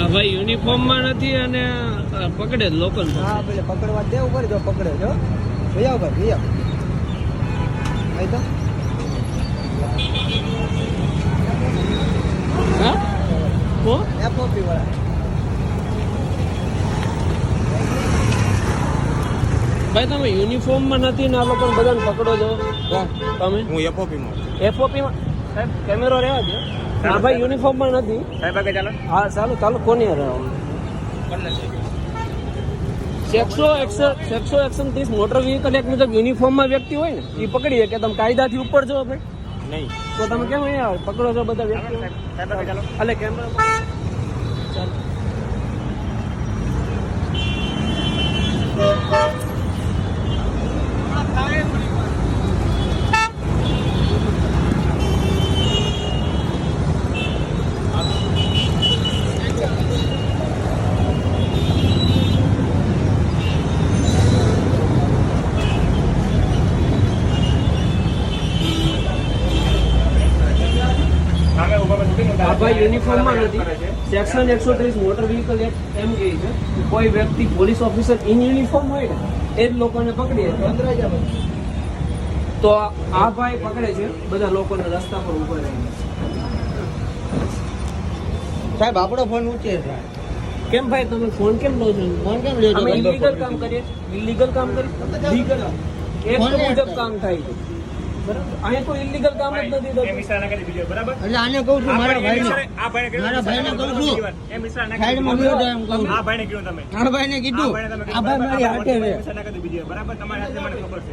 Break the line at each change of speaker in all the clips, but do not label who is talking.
આ ભાઈ યુનિફોર્મમાં નથી અને પકડે લોકલ
હા પેલે પકડવા દે ઉપર જો પકડે જો ભૈયા ઉપર ભૈયા. આઈ તો.
હા? કો
એફઓપી વાળા.
ભાઈ તમે યુનિફોર્મમાં નથી ને આ લોકોને બધાને પકડો છો? તમે?
હું એફઓપીમાં
એફઓપીમાં સાહેબ કેમેરો રહેવા દો હા ભાઈ યુનિફોર્મમાં નથી.
સાહેબ આગળ ચાલો.
હા ચાલો ચાલો કોની અરે સેક્સો એકસો સેક્સો એકસો ત્રીસ મોટર વ્હીકલ એક મુજબ યુનિફોર્મમાં વ્યક્તિ હોય ને એ પકડીએ કે તમે કાયદાથી ઉપર છો ભાઈ?
નહીં.
તો તમે કેમ અહીંયા પકડો છો બધા
વ્યક્તિ
એટલે કેમેરા ચાલો. આ ભાઈ યુનિફોર્મમાં નથી. સેક્શન એકસો ત્રીસ મોટર વ્હીકલ એક્ટ એમ કહે છે. કોઈ વ્યક્તિ પોલીસ ઓફિસર ઇન યુનિફોર્મ હોય ને એ જ લોકોને પકડીએ તો આ ભાઈ પકડે છે. બધા લોકોને રસ્તા પર ઊભા રહે
સાહેબ આપણો ફોન ઊંચે છે.
કેમ ભાઈ તમે ફોન કેમ લો છો?
ફોન કેમ લો છો?
અમે ઇલીગલ કામ કરીએ ઇલીગલ કામ કરીએ લીગલ એક મુજબ કામ થાય છે. અહીંયા કોઈ ઇલીગલ કામ જ નથી થતું.
મિશ્રા ના કરી બીજો બરાબર?
એટલે આને કહું છું મારા ભાઈને
આ ભાઈને કહ્યું
મારા ભાઈને કહું છું.
એ મિશ્રા ના
સાઈડમાં લ્યો એમ કહું
આ ભાઈને કીધું તમે.
મારા ભાઈને કીધું. આ ભાઈ મારી હાથે છે.
મિશ્રા ના કરી બીજો બરાબર? તમારી હાથે મને ખબર છે.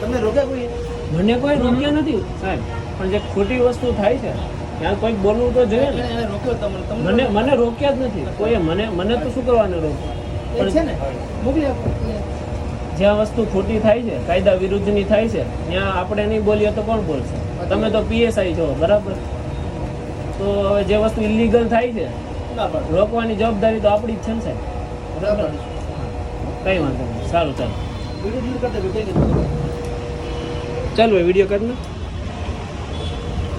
તમને રોક્યા કોઈ?
મને કોઈ રોક્યા નથી સાહેબ. પણ જે ખોટી વસ્તુ થાય છે ત્યાં કોઈ બોલવું તો જોઈએ ને.
એને રોક્યો તમને
મને મને રોક્યા જ નથી. કોઈએ મને મને તો શું કરવાનું રોક્યું
પણ છે ને. મોકલી આપો.
જ્યાં વસ્તુ ખોટી થાય છે કાયદા વિરુદ્ધની થાય છે ત્યાં આપણે નહીં બોલીએ તો કોણ બોલશે? તમે તો પીએસઆઈ છો બરાબર? તો હવે જે વસ્તુ ઇલીગલ થાય છે રોકવાની જવાબદારી તો આપણી જ છે ને સાહેબ.
પાડો.
કઈ વાંધો નહીં. સારું ચાલો. ચાલો ભાઈ વીડિયો કરી ને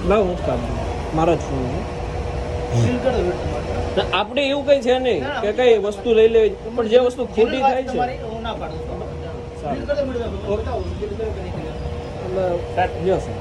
લાવ હું કામ મારો જ ફોન આપણે એવું કઈ છે નહીં કે કઈ વસ્તુ લઈ લેવી. પણ જે વસ્તુ ખોટી થાય છે.
હું ના પાડું છું.